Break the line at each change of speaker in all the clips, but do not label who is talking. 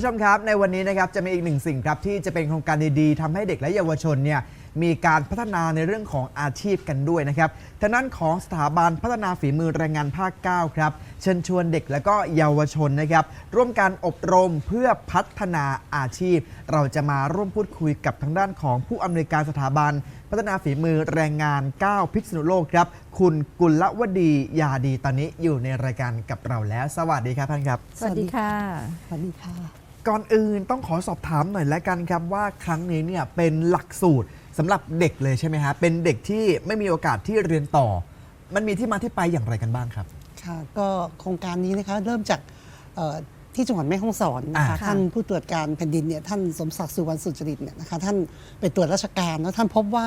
ผู้ชมครับ ในวันนี้นะครับจะมีอีกหนึ่งสิ่งครับที่จะเป็นโครงการดีๆทำให้เด็กและเยาวชนเนี่ยมีการพัฒนาในเรื่องของอาชีพกันด้วยนะครับทางด้านของสถาบันพัฒนาฝีมือแรงงานภาค 9 ครับ เชิญชวนเด็กและก็เยาวชนนะครับ ร่วมการอบรมเพื่อพัฒนาอาชีพ เราจะมาร่วมพูดคุยกับทางด้านของผู้อำนวยการสถาบัน พัฒนาฝีมือแรงงาน 9 พิษณุโลกครับ คุณกุลวดียาดีตอนนี้อยู่ในรายการกับเราแล้ว สวัสดีครับท่านครับ
สวัสดีค่ะ
สวัสดีค่ะ
ก่อนอื่นต้องขอสอบถามหน่อยแล้วกันครับว่าครั้งนี้เนี่ยเป็นหลักสูตรสำหรับเด็กเลยใช่ไหมฮะเป็นเด็กที่ไม่มีโอกาสที่เรียนต่อ มันมีที่มาที่ไปอย่างไรกันบ้างครับ
ค่ะก็โครงการนี้นะคะเริ่มจากเอ่อที่จังหวัดแม่ฮ่องสอนนะคะ
อ่า
ท่านผู้ตรวจการแผ่นดินเนี่ยท่านสมศักดิ์สุวรรณสุจริตเนี่ยนะคะท่านไปตรวจราชการแล้วท่านพบว่า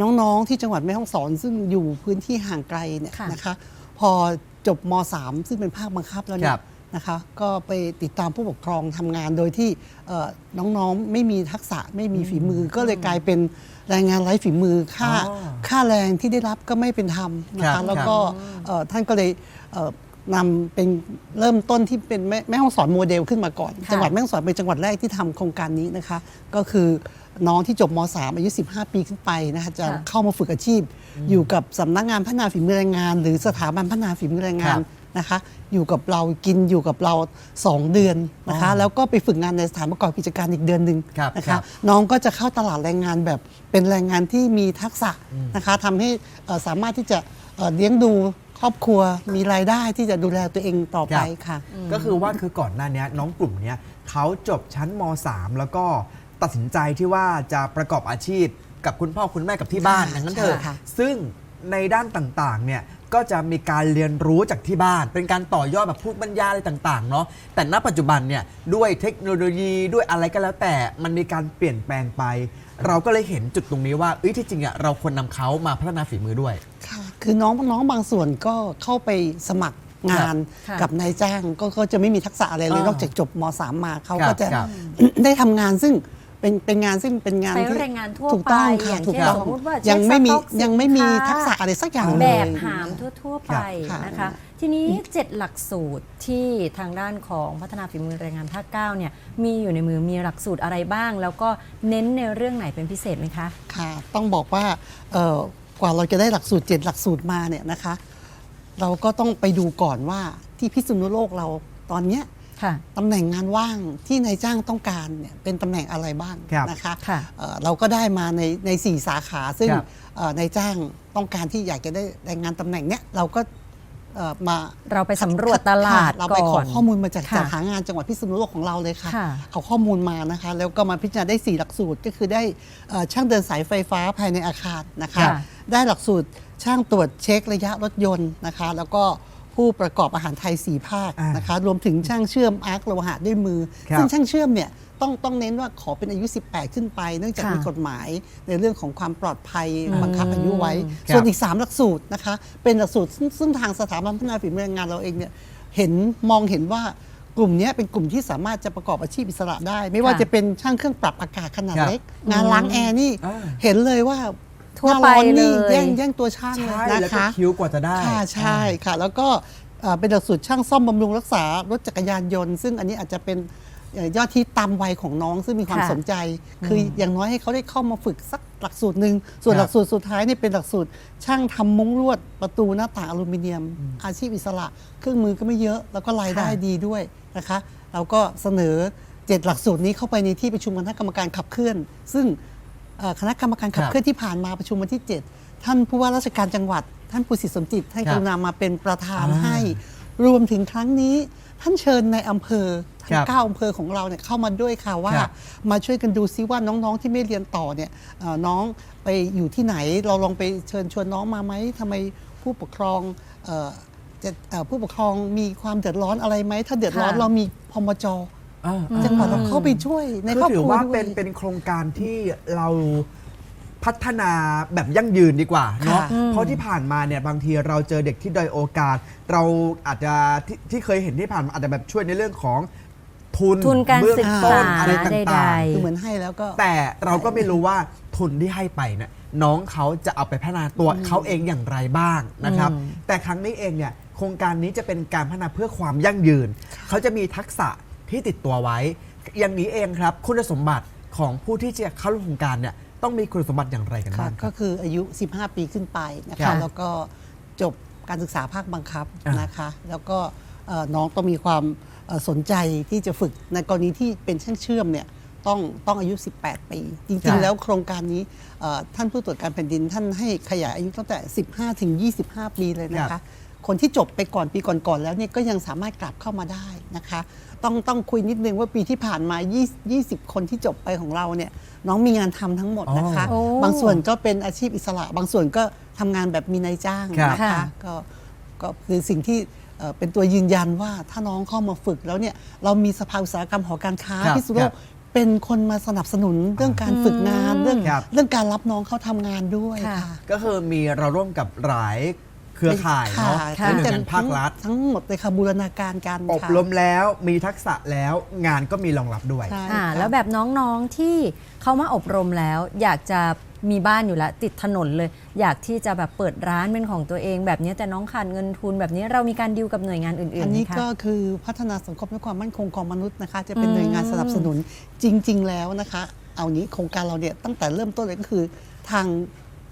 น้องๆที่จังหวัดแม่ฮ่องสอนซึ่งอยู่พื้นที่ห่างไกลเนี่ย
ค่ะ
นะคะ พอจบม .3 ซึ่งเป็นภาคบังคับแล้วเนี่
ครั
ย
บ
นะคะก็ไปติดตามผู้ปกครองทำงานโดยที่เอ่อน้องๆไม่มีทักษะไม่มีฝีมือ ก็เลยกลายเป็นแรงงานไร้ฝีมือค่า
อ๋อ
ค่าแรงที่ได้รับก็ไม่เป็นธรรมนะ
ครั
คะ
บ
แล้วก็เอ่อท่านก็เลยเอ่อนำเป็นเริ่มต้นที่เป็นแม่แม่ห้องสอนโมเดลขึ้นมาก่อน
ค่ะ
จังหวัดแม่ฮ่องสอนเป็นจังหวัดแรกที่ทำโครงการนี้นะคะ ก็คือน้องที่จบม .3 อายุ 15 ปีขึ้นไปนะคะจะ
ค่ะ
เข้ามาฝึกอาชีพ อยู่กับสำนักงานพัฒนาฝีมือแรงงาน หรือสถาบันพัฒนาฝีมือแรงงาน
ครับ
นะคะ อยู่กับเรากินอยู่กับเรา 2 เดือนนะคะ
อ๋อ
แล้วก็ไปฝึกงานในสถานประกอบกิจการอีกเดือนหนึ่ง
ครับ
นะ
ครั
คะ
บ
น้องก็จะเข้าตลาดแรงงานแบบเป็นแรงงานที่มีทักษะนะคะทำให้เอ่อสามารถที่จะเอ่อเลี้ยงดูครอบครัวมีรายได้ที่จะดูแลตัวเองต่อไปค่ะ
ก็คือว่าคือก่อนหน้านี้น้องกลุ่มเนี้ยเขาจบชั้นม .3 แล้วก็ตัดสินใจที่ว่าจะประกอบอาชีพกับคุณพ่อคุณแม่กับที่บ้าน
ค่ะ
อย่างนั้นเถอะ
ใช่ค่ะ
ซึ่งในด้านต่างๆเนี่ย ก็จะมีการเรียนรู้จากที่บ้าน เป็นการต่อยอดแบบพูดบรรยายอะไรต่างๆเนาะแต่ณปัจจุบันเนี่ยด้วยเทคโนโลยีด้วยอะไรก็แล้วแต่มันมีการเปลี่ยนแปลงไป เราก็เลยเห็นจุดตรงนี้ว่าเอ้ยที่จริงอะเราควรนำเขามาพัฒนาฝีมือด้วย
ค่ะคือน้องน้องบางส่วนก็เข้าไปสมัครงาน
ค่ะ
กับนายจ้างก็ก็จะไม่มีทักษะอะไรเลย
อ่าน
อกจากจบม .3 มาเขา
ครับ
ก็จะ
ครับ
ได้ทำงานซึ่ง เป็นเป็นงานซึ่งเป็นงาน
ใช้
ที่
แรงงานทั่ว
ถูกต้อง
ไป
ค่ะ
อย่าง
ถูก
เช่น
ต้อง
สมมุติว่าเช็ค
ยังไม่มี
สต็อกสิน
ยังไม่มี
ค้า
ทักษะอะไรสักอย่าง
แบ
เลย
บหามทั่ว ๆ ไป
ค่ะ
นะคะ ทีนี้ 7 หลักสูตรที่ทางด้านของพัฒนาฝีมือแรงงานภาค9เนี่ยมีอยู่ในมือมีหลักสูตรอะไรบ้าง แล้วก็เน้นในเรื่องไหนเป็นพิเศษไหมคะ
ค่ะต้องบอกว่าเอ่อกว่าเราจะได้หลักสูตรเจ็ดหลักสูตรมาเนี่ยนะคะ เราก็ต้องไปดูก่อนว่าที่พิษณุโลกเราตอนเนี้ย
ค่ะ
ตำแหน่งงานว่างที่นายจ้างต้องการเนี่ยเป็นตำแหน่งอะไรบ้าง
ครับ
นะคะ
ค่ะ
เอ่อเราก็ได้มาในในสี่สาขาซึ่ง
ครับ
เอ่อนายจ้างต้องการที่อยากจะได้แรงงานตำแหน่งเนี้ยเราก็เอ่อมา
เราไปสำรวจตลาด
ค่ะเราไปข
ก่
อ
อน
ข้อมูลมาจาก
ค่ะ
จัดหางานจังหวัดพิษณุโลกของเราเลยค่ะ
ค่ะ
เอาข้อมูลมานะคะ แล้วก็มาพิจารณาได้ 4 หลักสูตรก็คือได้เอ่อช่างเดินสายไฟฟ้าภายในอาคารนะคะ
ค่ะ
ได้หลักสูตรช่างตรวจเช็คระยะรถยนต์นะคะ แล้วก็ ผู้ประกอบอาหารไทย 4 ภาค
อ่าน
นะคะรวมถึงช่างเชื่อมอาร์คโลหะด้วยมือ
ครับ
ซึ่งช่างเชื่อมเนี่ยต้องต้องเน้นว่าขอเป็นอายุ 18 ขึ้นไป เนื่องจาก
ค่ะ
มีกฎหมายในเรื่องของความปลอดภัย
อืม
บังคับอายุไว้
ครับ
ส่วนอีก 3 หลักสูตรนะคะ เป็นหลักสูตรซึ่งซึ่งทางสถาบันพัฒนาฝีมือแรงงานเราเองเนี่ยเห็นมองเห็นว่ากลุ่มเนี้ยเป็นกลุ่มที่สามารถจะประกอบอาชีพอิสระได้ ไม่ว่า
ค่ะ
จะเป็นช่างเครื่องปรับอากาศขนาด
ครับ
เล็ก งานล้างแอร์นี่
อ่า
เห็นเลยว่า
ทั่ว
หน้าร้อนนี่
ไปเลย
แย่งแย่งตัวช่างเลย
ใช่
นะ
แล้วก็
คะ
คิวกว่าจะได้
ค่ะใช่ค่ะ แล้วก็เอ่อเป็นหลักสูตรช่างซ่อมบำรุงรักษารถจักรยานยนต์ ซึ่งอันนี้อาจจะเป็นเอ่อยอดที่ตามวัยของน้องซึ่งมีความ
ค่ะ
สนใจ คืออย่างน้อยให้เขาได้เข้ามาฝึกสักหลักสูตรหนึ่งส่วน
ครับ
หลักสูตรสุดท้ายนี่เป็นหลักสูตร ช่างทำมุ้งลวดประตูหน้าต่างอลูมิเนียม อาชีพอิสระ เครื่องมือก็ไม่เยอะ แล้วก็รายได้
ค่ะ
ดีด้วยนะคะ เราก็เสนอเจ็ดหลักสูตรนี้เข้าไปในที่ประชุมคณะกรรมการขับเคลื่อน ซึ่งเอ่อ คณะกรรมการขับ
ครับ
เคลื่อนที่ผ่านมาประชุมวันที่ 7 ท่านผู้ว่าราชการจังหวัด ท่านปุสิทธิ์สมจิตท่าน
ครับ
กรุณามาเป็นประธาน
อ่า
ให้ รวมถึงครั้งนี้ท่านเชิญในอำเภอทั้
ค
ง
รับ
เก้าอำเภอของเราเนี่ยเข้ามาด้วยค่ะว่า
ครับ
มาช่วยกันดูซิว่าน้องๆที่ไม่เรียนต่อเนี่ยเอ่อน้องไปอยู่ที่ไหนเราลองไปเชิญชวนน้องมาไหมทำไมผู้ปกครองเอ่อจะเอ่อผู้ปกครองมีความเดือดร้อนอะไรไหมถ้าเดือดร้อน
ค่ะ
เรามีพมจ
อ่า
จังหวัดเราเข้าไปช่วยใน
คือ
ครอบ
ถื
ค
อ
รัว
ว่า
ด้วย
เป็นเป็นโครงการที่เราพัฒนาแบบยั่งยืนดีกว่าเนาะ
ค่ะ
เพราะที่ผ่านมาเนี่ยบางทีเราเจอเด็กที่ด้อยโอกาส เราอาจจะที่ที่เคยเห็นที่ผ่านมาอาจจะแบบช่วยในเรื่องของทุน
ทุนการ
เบื้อง
ศึก
ต้
ษาน
อะไร
ใด
ต่าง
คือเหมือนให้แล้วก็
ๆแต่เราก็ไม่รู้ว่าทุนที่ให้ไปเนี่ยน้องเขาจะเอาไปพัฒนาตัวเขาเองอย่างไรบ้างนะครับ
อืม
แต่ครั้งนี้เองเนี่ยโครงการนี้จะเป็นการพัฒนาเพื่อความยั่งยืน เขาจะมีทักษะ ที่ติดตัวไว้ อย่างนี้เองครับ คุณสมบัติของผู้ที่จะเข้าร่วมโครงการเนี่ยต้องมีคุณสมบัติอย่างไรกัน
ค่ะ
บ้างค
ก็
รับ
คืออายุ 15 ปีขึ้นไปนะ
ครั
คะ
บ
แล้วก็จบการศึกษาภาคบังคับ
อ่าน
นะคะ แล้วก็เอ่อน้องต้องมีความเอ่อสนใจที่จะฝึกในกรณีที่เป็นช่างเชื่อมเนี่ยต้องต้องอายุ 18 ปีจริงๆแล้วโครงการนี้เอ่อท่านผู้ตรวจการแผ่นดินท่านให้ขยายอายุตั้งแต่ 15 ถึง 25 ปีเลยนะคะ คนที่จบไปก่อนปีก่อนๆแล้วเนี่ยก็ยังสามารถกลับเข้ามาได้นะคะ ต้องต้องคุยนิดนึงว่าปีที่ผ่านมา 20 20 คนที่จบไปของเราเนี่ยน้องมีงานทำทั้งหมดนะคะ
อ๋อ
บางส่วนก็เป็นอาชีพอิสระ บางส่วนก็ทำงานแบบมีนายจ้าง
ครับ
นะ
ค่ะ
คะก็ก็คือสิ่งที่เอ่อเป็นตัวยืนยันว่าถ้าน้องเข้ามาฝึกแล้วเนี่ยเรามีสภาอุตสาหกรรมหอการค้า
ครับ
พิษณุโล
ครั
ก
บ
เป็นคนมาสนับสนุนเรื่องการฝึกงานเรื่อง
ครับ
เรื่องการรับน้องเข้าทำงานด้วย
ค่ะ
ค่ะ
ก็คือมีเราร่วมกับหลาย เครือข่ายเนาะ
ค่ะ
ในหน่วยงานภาครัฐ
ทั้งหมดเลยค่ะบูรณาการกัน
อบ
ค่ะ
รมแล้วมีทักษะแล้วงานก็มีรองรับด้วย
ใช่
อ่า
ค่ะ
แล้วแบบน้องๆที่เขามาอบรมแล้ว อยากจะมีบ้านอยู่แล้วติดถนนเลย อยากที่จะแบบเปิดร้านเป็นของตัวเองแบบนี้แต่น้องขาดเงินทุนแบบนี้เรามีการดิวกับหน่วยงานอื่นๆ
อัน
ไหม
นี้
คะ
ก็คือพัฒนาสังคมและความมั่นคงของมนุษย์นะคะ จะเป็น
อืม
หน่วยงานสนับสนุนจริง ๆ แล้วนะคะ เอานี้โครงการเราเนี่ยตั้งแต่เริ่มต้นเลยก็คือ ทาง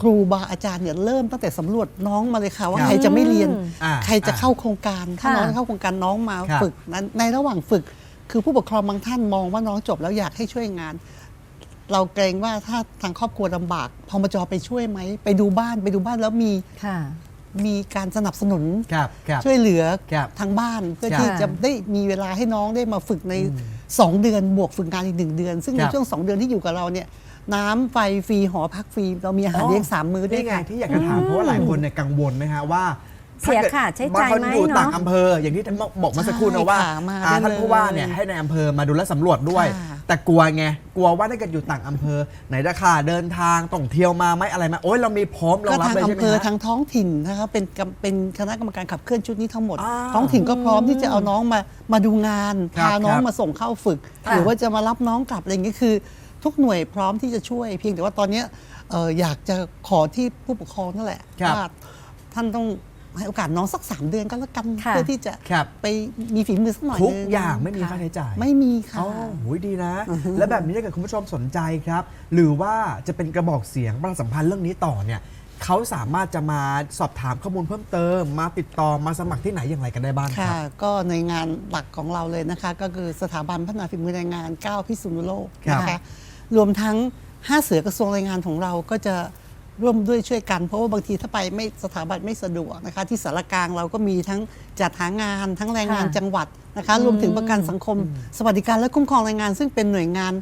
ครูบาอาจารย์เนี่ยเริ่มตั้งแต่สำรวจน้องมาเลยค่ะว่า
ครับ
ใครจะไม่เรียน
อ่า
ใครจะเข้าโครงการถ้า
ค่ะ
น้องเข้าโครงการน้องมา
ครับ
ฝึกนั้นในระหว่างฝึก คือผู้ปกครองบางท่านมองว่าน้องจบแล้วอยากให้ช่วยงาน เราเกรงว่าถ้าทางครอบครัวลำบากพมจไปช่วยไหม ไปดูบ้านไปดูบ้านแล้วมี
ค่ะ
มีการสนับสนุน
ครับครับ
ช่วยเหลือ
ครับ
ทางบ้านเพื่อ
ครับ
ที่จะได้มีเวลาให้น้องได้มาฝึกใน 2 เดือนบวกฝึกงานอีกหนึ่งเดือน ซึ่ง
ค
ใน
รับ
ช่วง 2 เดือนที่อยู่กับเราเนี่ย น้ำไฟฟรีหอพักฟรีเรามีอาหารเลี้ยงสามมื้อด้วย
นี่ไง
ค่ะ
ที่อยากจะถามเพราะว่าหลายคนเนี่ยกังวลนะฮะว่า
เสีย
ถ้กิด
ค่าใช้จ่าย
บางคน
ไหม
อยู่
เนอะ
ต่างอำเภอ อย่างที่ท่านบอกมาสักครู่นะว่า
ใช่ค่ะมา
อ่า
ได้
ท่านผู้ว่าเนี่ย
เลย
ให้ในอำเภอมาดูแลสำรวจด้วย
ค่ะ
แต่กลัวไงกลัวว่าถ้าเกิดอยู่ต่างอำเภอ ไหนจะค่าเดินทางต้องเที่ยวมาไหมอะไรไหมโอ้ยเรามีพร้อมรอ
ก็
งรับ
ทาง
เลยใช่
อำ
ไหม
เภอ
ฮะ
ทางท้องถิ่นนะคะเป็นกำเป็นคณะกรรมการขับเคลื่อนชุดนี้ทั้งหมด
อ่า
ท้องถิ่นก็พร้อมที่จะเอาน้องมามาดูงาน
ครับ
พาน้อง
ครับ
มาส่งเข้าฝึก
ค่ะ
หรือว่าจะมารับน้องกลับอะไรอย่างเงี้ยคือ ทุกหน่วยพร้อมที่จะช่วย เพียงแต่ว่าตอนเนี้ยเอ่ออยากจะขอที่ผู้ปกครองนั่นแหละ
ครับ
ว่าท่านต้องให้โอกาสน้องสักสามเดือนก็แล้วกัน
ค่ะ
เพื่อที่จะ
ครับ
ไปมีฝีมือสักหน่อย
ทุก
หนึ่
อย่างไม่มีะค่าใช้จ่าย
ไม่มีค่ะ
อ๋อโหยดีนะ แล้วแบบนี้ถ้าเกิดคุณผู้ชมสนใจครับ หรือว่าจะเป็นกระบอกเสียงประชาสัมพันธ์เรื่องนี้ต่อเนี่ยเขาสามารถจะมาสอบถามข้อมูลเพิ่มเติม มาติดต่อมาสมัครที่ไหนอย่างไรกันได้บ้างค
ค่ะ
รับ
ก็ในงานหลักของเราเลยนะคะ ก็คือสถาบันพัฒนาฝีมือแรงงาน 9 พิษณุโลก
ครับ
นะคะ รวมทั้ง5เสือกระทรวงแรงงานของเราก็จะร่วมด้วยช่วยกัน เพราะว่าบางทีถ้าไปไม่สถาบันไม่สะดวกนะคะ ที่สารกลางเราก็มีทั้งจัดหางานทั้งแรงงาน
ค่ะ
จังหวัดนะคะ รวมถึงประกันสังคม สวัสดิการและคุ้มครองแรงงาน ซึ่งเป็นหน่วยงาน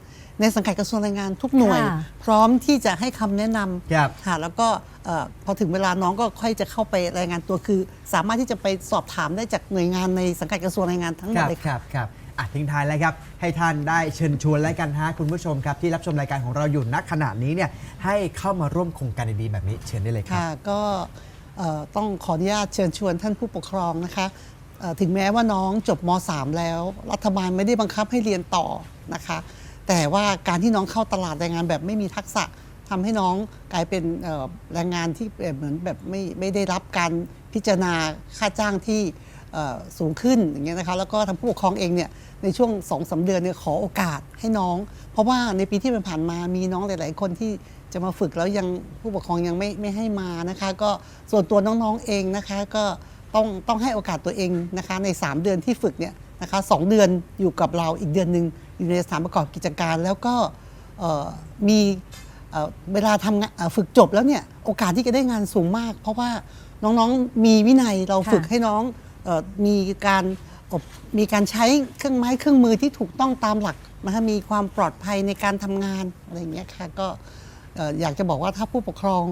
ในสังกัดกระทรวงแรงงานทุกหน่วย
ค่ะ
พร้อมที่จะให้คำแนะนำ
ครับ
ค่ะแล้วก็เอ่อพอถึงเวลาน้องก็ค่อยจะเข้าไปรายงานตัวคือ สามารถที่จะไปสอบถามได้จากหน่วยงานในสังกัดกระทรวงแรงงานทั้งหม
ค
ด
รับ
เลย
ค
ค่ะ
รับครับ อะทิ้งท้ายแล้วครับ ให้ท่านได้เชิญชวนแล้วกันฮะคุณผู้ชมครับที่รับชมรายการของเราอยู่ณขณะนี้เนี่ยให้เข้ามาร่วมโครงการดีๆแบบนี้เชิญได้เลยครับ
ค่ะก็เอ่อต้องขออนุญาตเชิญชวนท่านผู้ปกครองนะคะเอ่อถึงแม้ว่าน้องจบม .3 แล้ว รัฐบาลไม่ได้บังคับให้เรียนต่อนะคะ แต่ว่าการที่น้องเข้าตลาดแรงงานแบบไม่มีทักษะทำให้น้องกลายเป็นเอ่อแรงงานที่เหมือนแบบไม่ไม่ได้รับการพิจารณาค่าจ้างที่ สูงขึ้นอย่างเงี้ยนะคะแล้วก็ทางผู้ปกครองเองเนี่ยในช่วงสองสาเดือนเนี่ยขอโอกาสให้น้อง เพราะว่าในปีที่ผ่านมามีน้องหลาย ๆ คนที่จะมาฝึกแล้วยังผู้ปกครองยังไม่ไม่ให้มานะคะ ก็ส่วนตัวน้องๆเองนะคะก็ต้องต้องให้โอกาสตัวเองนะคะใน 3 เดือนที่ฝึกเนี่ยนะคะสองเดือนอยู่กับเราอีกเดือนหนึ่งอยู่ในสถานประกอบกิจการแล้วก็มีเวลาทำงานฝึกจบแล้วเนี่ยโอกาสที่จะได้งานสูงมาก เพราะว่าน้องๆมีวินัยเราฝึกให้น้อง มีการอบมีการใช้เครื่องไม้เครื่องมือที่ถูกต้องตามหลักนะคะมีความปลอดภัยในการทำงานอะไรอย่างเงี้ยค่ะก็เอ่ออยากจะบอกว่าถ้าผู้ปกครอง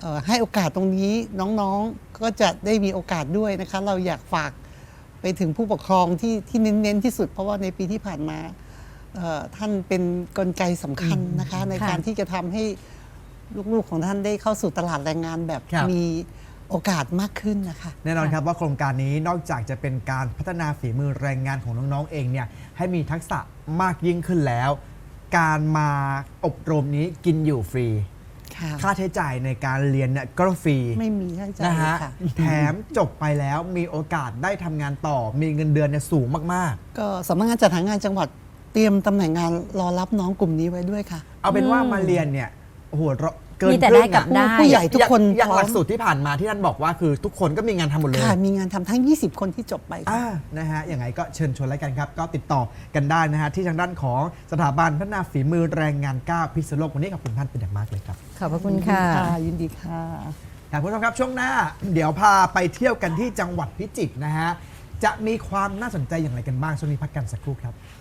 เออให้โอกาสตรงนี้น้องๆก็จะได้มีโอกาสด้วยนะคะ เราอยากฝากไปถึงผู้ปกครองที่ที่เน้นๆที่สุด เพราะว่าในปีที่ผ่านมาเอ่อท่านเป็นกลไกสำคัญนะคะ ใน
ค่ะ
การที่จะทำให้ลูกๆของท่านได้เข้าสู่ตลาดแรงงานแบบ
ครับ
มี โอกาสมากขึ้นนะคะ
แน่นอนครับว่าโครงการนี้นอกจากจะเป็นการพัฒนาฝีมือแรงงานของน้องๆเองเนี่ยให้มีทักษะมากยิ่งขึ้นแล้ว การมาอบรมนี้กินอยู่ฟรี
ค่ะ
ค่าใช้จ่ายในการเรียนเนี่ยก็ฟรี
ไม่มีค่าใช้จ่าย
นะฮะ
ค่ะ
แถมจบไปแล้วมีโอกาสได้ทำงานต่อ มีเงินเดือนเนี่ยสูงมาก
ก็สำนักงานจัดหางานจังหวัดเตรียมตำแหน่งงานรอรับน้องกลุ่มนี้ไว้ด้วยค่ะ
ๆ เอาเป็นว่ามาเรียนเนี่ยโอ้โหเรา เกิน
มีแต่
ครึ่ง
ได้กับ
อะ
ได้
ผู้ใหญ่ทุกคน
อย่าง
พร้อม
หลักสูตรที่ผ่านมาที่ท่านบอกว่าคือทุกคนก็มีงานทำหมดเลย
ค่ะมีงานทำทั้ง 20 คนที่จบไปค่ะ
อ่านะฮะอย่างไรก็เชิญชวนแล้วกันครับ ก็ติดต่อกันได้นะฮะ ที่ทางด้านของสถาบันพัฒนาฝีมือแรงงานก้าวพิษณุโลก วันนี้ขอบคุณท่านเป็นอย่างมากเลยครับ
ขอบพระคุณค่ะ
ยินดีค่ะ
ครับคุณผู้ชมครับช่วงหน้า เดี๋ยวพาไปเที่ยวกันที่จังหวัดพิจิตรนะฮะ จะมีความน่าสนใจอย่างไรกันบ้างช่วงนี้พักกันสักครู่ครับ